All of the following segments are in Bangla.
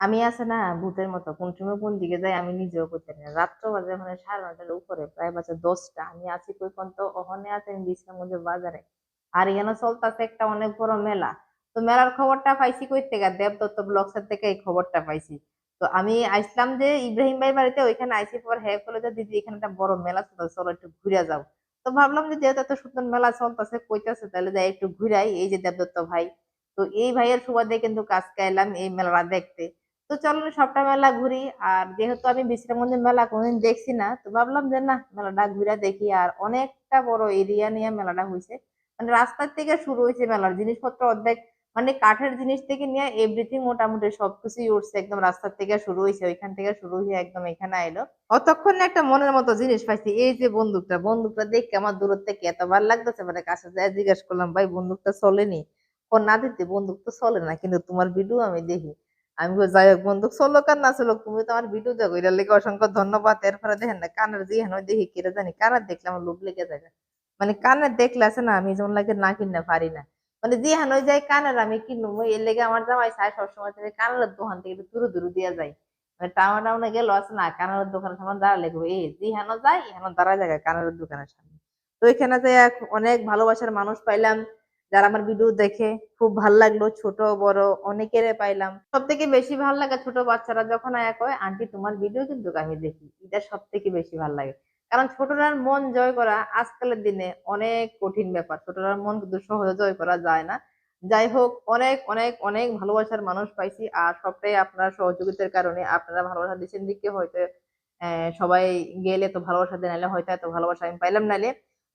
আমি আছে না ভূতের মতো, কোন সময় কোন দিকে যাই আমি নিজেও করতে না। রাত্র বাজে মানে সাড়ে নটার উপরে, প্রায় বাজে দশটা, আমি আছি কই পর্যন্ত? ওখানে আছে আমি বিশ্রামগঞ্জ বাজারে। আর এখানে চলতেছে একটা অনেক বড় মেলা। তো মেলার খবরটা পাইছি কই থেকে? দেবদত্ত ব্লগসের থেকে এই খবরটা পাইছি। তো আমি আইসলাম যে ইব্রাহিম ভাই বাড়িতে, ওইখানে আইসি পর হ্যাঁ বলে যে, দিদি, এখানে একটা বড় মেলা চলতেছে চলো একটু ঘুরে যাও। তো ভাবলাম যে, যেহেতু এত সুন্দর মেলা চলতেছে, কইতাছে তাহলে যাই একটু ঘুরাই, এই যে দেবদত্ত ভাই। তো এই ভাইয়ের সুবাদে কিন্তু কাজকে এলাম এই মেলাটা দেখতে। তো চলো সবটা মেলা ঘুরি। আর যেহেতু আমি বিশ্রামগঞ্জ মেলা কোনোদিন দেখছি না, তো ভাবলাম যে না, মেলাটা ঘুরে দেখি। আর অনেকটা বড় এরিয়া নিয়ে মেলাটা হয়েছে। মানে রাস্তার থেকে শুরু হয়েছে মেলার জিনিসপত্র অর্ধেক। মানে কাঠের জিনিস থেকে নিয়ে এভরিথিং মোটামুটি সবকিছুই উঠছে। একদম রাস্তার থেকে শুরু হয়েছে, ওইখান থেকে শুরু হয়ে একদম এখানে আইলো। অতক্ষণ একটা মনের মতো জিনিস পাইছি। এই যে বন্দুকটা বন্দুকটা দেখে আমার দূরত্ব থেকে এত ভালো লাগতেছে। মানে কাছে যায় জিজ্ঞেস করলাম, ভাই, বন্দুকটা চলেনি? ফোন না দিতে বন্দুক তো চলে না, কিন্তু তোমার ভিডিও আমি দেখি। আমি যাই হোক বন্দুক চলো কার না চলো, তুমি তো ভিডিও দেখো, এটার লেগে অসংখ্য ধন্যবাদ। এরপরে দেখেন না, কানের দিয়ে হেন দেখি কেটে জানি, কানের দেখলে আমার লোভ লেগে যায়। মানে কানের দেখলে আছে না, আমি যেমন লাগে না কিনতে পারি না। মানে যে হেন যাই কানের আমি কিনবো এর লেগে আমার জামাই চাই সবসময় কানের দোকান থেকে একটু দূরে দূরে দিয়ে যাই মানে টাউন টাউনে গেল আছে না, কানের দোকানের সামনে দাঁড়ালে এই যে হেন যাই হেন দাঁড়া জায়গা কানের দোকানের সামনে। তো এখানে যে অনেক ভালোবাসার মানুষ পাইলাম যারা আমার ভিডিও দেখে খুব ভালো লাগল, ছোট, বড়, অনেকের পাইলাম। সব থেকে বেশি ভালো লাগে ছোট বাচ্চারা যখন এক হয় আন্টি, তোমার ভিডিও কিন্তু আমি দেখি। এটা সব থেকে বেশি ভালো লাগে। কারণ ছোটরার মন জয় করা আজকালের দিনে অনেক কঠিন ব্যাপার। ছোটরার মন কিন্তু সহজে জয় করা যায় না। যাই হোক, অনেক অনেক অনেক ভালোবাসার মানুষ পাইছি আর সবটাই আপনার সহযোগিতার কারণে আপনারা ভালোবাসা দিচ্ছেন দিকে হয়তো সবাই গেলে তো ভালোবাসা নাইলে হয়তো এত ভালোবাসা আমি পাইলাম নাইলে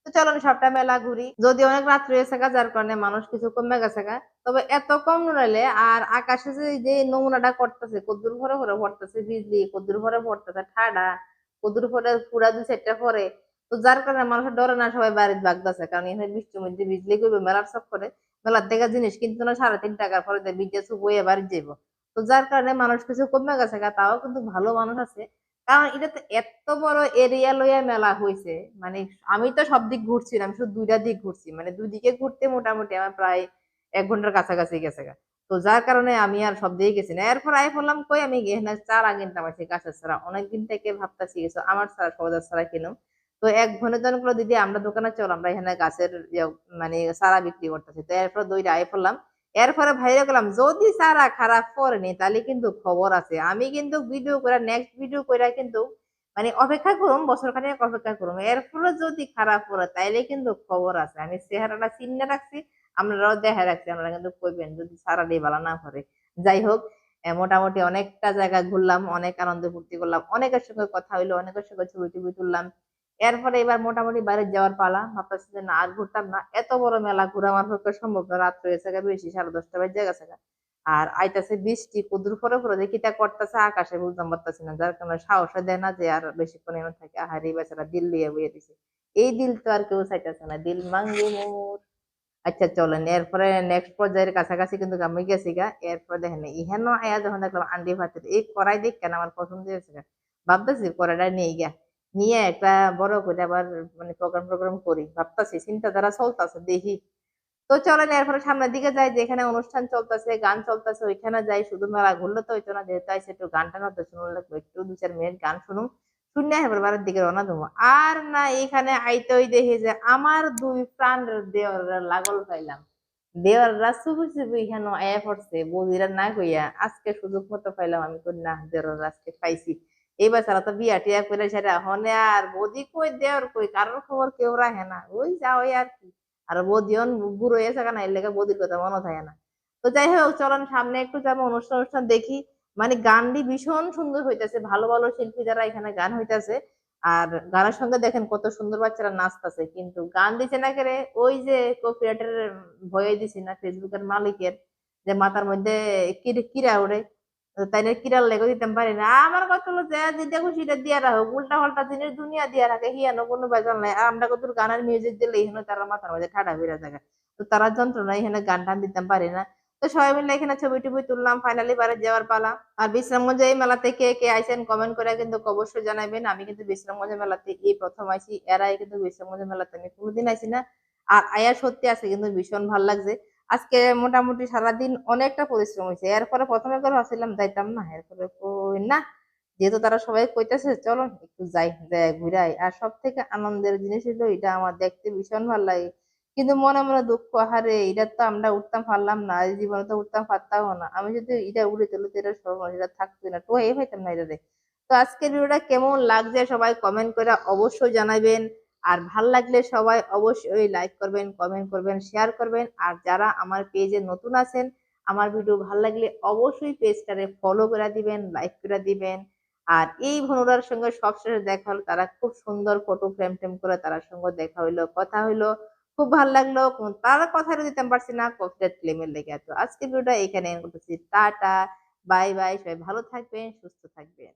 তো চলো সবটা মেলা ঘুরি। যদি অনেক রাত্রি হয়েছে গা, যার কারণে মানুষ কিছু কমে গেছে গা। তবে এত কম নুরাইলে আর আকাশে যে নমুনাটা করতেছে কদ্দুর ভরে ভরে ভরতেছে বিজলি কদ্দুর ভরে ভরতেছে ঠাডা কদ্দুর ভরে পুরা দুই চারটা পরে তো যার কারণে মানুষের ডরে না সবাই বাড়িতে বাগদাছে কারণ এখানে বৃষ্টির মধ্যে বিজলি করবে মেলার সব করে। মেলার থেকে জিনিস কিন্তু না সাড়ে তিন টাকার পরে বিদ্যা হয়ে বাড়ি যাইব। তো যার কারণে মানুষ কিছু কমে গেছে তাও কিন্তু ভালো মানুষ আছে। কারণ এটা তো এত বড় এরিয়া লইয়া মেলা হয়েছে মানে আমি তো সব দিক ঘুরছি আমি শুধু দুইটা দিক ঘুরছি। মানে দুই দিকে ঘুরতে মোটামুটি আমার প্রায় এক ঘণ্টার কাছাকাছি গেছে তো যার কারণে আমি আর সব দিকে গেছি না। এরপর আই বললাম, কই আমি এখানে চারা কিনতাম আছে গাছের ছাড়া অনেকদিন থেকে ভাবতাছি গেছো আমার ছাড়া সবাই ছাড়া কিনুম। তো এক ঘনের জন দিদি, আমরা দোকানে চল, আমরা এখানে গাছের ইয়ে মানে চারা বিক্রি করতেছি। তো এরপর দুইটা আই পড়লাম এরপরে ভাইরে গেলাম যদি চারা খারাপ করেনি তাহলে কিন্তু খবর আছে। আমি কিন্তু ভিডিও করে নেক্সট ভিডিও করে কিন্তু মানে অপেক্ষা করুম, বছর খানিক অপেক্ষা করুম। এরপরে যদি খারাপ করে, তাইলে কিন্তু খবর আছে। আমি চেহারাটা চিহ্নে রাখছি, আপনারাও দেখা রাখছি, আপনারা কিন্তু কইবেন যদি সারা দিয়ে ভালো না করে। যাই হোক মোটামুটি অনেকটা জায়গা ঘুরলাম, অনেক আনন্দ ফুর্তি করলাম, অনেকের সঙ্গে কথা হইল, অনেকের সঙ্গে ছবি টবি তুললাম। এরপরে এবার মোটামুটি বাইরে যাওয়ার পালা। ভাবতেছি যে না, আর ঘুরতাম না। এত বড় মেলা, ঘুরা আমার পক্ষে সম্ভব না। রাত হয়েছে বেশি, সাড়ে দশটা বাজে গেছে। আর আইতাছে বৃষ্টি, কুদুর পরে পরে দেখি তা করতেছে, আকাশে বুঝতাম পারতাছি না। যার কারণে সাহস দেয় না যে আর বেশিক্ষণ এমন থাকে। আহারে বেচারা দিল লইয়া বইয়ে দিছে। এই দিল তো আর কেউ চাইতেছে না। দিল মাঙ্গি মোর। আচ্ছা চলেন। এরপরে নেক্সট পর্যায়ের কাছাকাছি কিন্তু আমি গেছি গা। এরপরে দেখেন ইহেন আয়া যখন দেখলাম আন্ডি ভাতের এই কড়াই দেখ কেন আমার পছন্দ হয়েছে ভাবতেছি কড়াইটা নিয়ে গিয়া নিয়ে একটা বড় করে আবার মানে প্রোগ্রাম প্রোগ্রাম করি। ভাবতেছি, চিন্তাধারা চলতেছে, দেখি। তো চলেন, এরপরে সামনের দিকে যাই, যেখানে অনুষ্ঠান চলতেছে, গান চলতেছে, ওইখানে যাই। শুধু মেলা ঘুরলে তো হইতো না, যেহেতু একটু গান টান হতো শুনুন একটু দু চার মিনিট গান শুনুন। শুনে এবার বাড়ির দিকে রওনা দেবো। আর না, এখানে আইতেই দেখি যে আমার দুই প্রাণ দেওয়ার লাগল পাইলাম। দেওয়াররা চুপি চুপি এখানে আয়া পড়ছে, বৌদিরা না কইয়া, আজকে সুযোগ মতো পাইলাম আমি না দেওয়ার আজকে পাইছি। এই বেচারা তো বিয়া টিয়া করে সেটা হনে আর বৌদি কই দেওয়ার কই? কারোর খবর কেউ রাখে না। ওই যা ওই আর কি। আর বৌদিও বুড়ো হয়েছে কেন এর লেগে বৌদির কথা মনে থাকে না। তো যাই হোক, চলেন সামনে একটু যাব, অনুষ্ঠান অনুষ্ঠান দেখি। মানে গানটি ভীষণ সুন্দর হইতেছে, ভালো ভালো শিল্পী যারা এখানে গান হইতাছে। আর গানের সঙ্গে দেখেন কত সুন্দর বাচ্চারা নাচতেছে। কিন্তু গান দিছে না করে, ওই যে কপিরাইটের ভয়ে দিছি না ফেসবুকের মালিকের, যে মাথার মধ্যে কির- তো কিরার লেগে দিতে পারি না? আমার কথা হলো যেটা খুশি এটা রাখো উল্টা পাল্টা জিনিস দুনিয়া রাখে, হিয়ানো কোনো বেজাল নাই। আমরা গানের মিউজিক দিলে এখানে তারা মাথার ঠাডা যায় তো তারা যন্ত্রণা, এখানে গান টান দিতে পারি না। তো সবাই মিলে এখানে ছবি টবি তুললাম ফাইনালি বাড়ি যাওয়ার পালা আর বিশ্রামগঞ্জ এই মেলাতে কে কে আইসেন কমেন্ট করে কিন্তু অবশ্যই জানাবেন আমি কিন্তু বিশ্রামগঞ্জ মেলাতে এই প্রথম আইসি এরাই কিন্তু বিশ্রামগঞ্জ মেলাতে। আমি কোনোদিন আইসি না। আর আয়া সত্যি আছে, কিন্তু ভীষণ ভালো লাগছে। আজকে মোটামুটি সারাদিন অনেকটা পরিশ্রম হয়েছে। এরপরে প্রথমে করে ভাবছিলাম, যাইতাম না, এরপরে কই না। যেহেতু তারা সবাই কইতেছে, চলো একটু যাই যাই ঘুরাই। আর সব থেকে আনন্দের জিনিস হলো এটা আমার দেখতে ভীষণ ভালো লাগে। কিন্তু মনে মনে দুঃখ হারে এটা তো আমরা উঠতাম পারলাম না জীবনে তো উঠতাম পারতাম না। আমি যদি এটা উড়ে চলো তো এটা সর্বনাশ এটা থাকতো না। তো এই পাইতাম না এটা তো আজকের ভিডিওটা কেমন লাগছে সবাই কমেন্ট করে অবশ্যই জানাবেন আর ভালো লাগলে সবাই অবশ্যই লাইক করবেন কমেন্ট করবেন শেয়ার করবেন। আর যারা আমার পেজে নতুন আছেন, আমার ভিডিও ভালো লাগলে অবশ্যই পেজটারে ফলো করে দিবেন লাইক করে দিবেন। আর এই ভনুরার সঙ্গে সবশেষে দেখা হলো, তারা খুব সুন্দর ফটো ফ্রেম টেম করে তার সঙ্গে দেখা হইল, কথা হইল। খুব ভালো লাগল তার কথা দিতে পারছি না কপিরাইট ক্লেমের লেগে তো আজকের ভিডিওটা এখানে করতেছি টাটা বাই বাই সবাই ভালো থাকবেন, সুস্থ থাকবেন।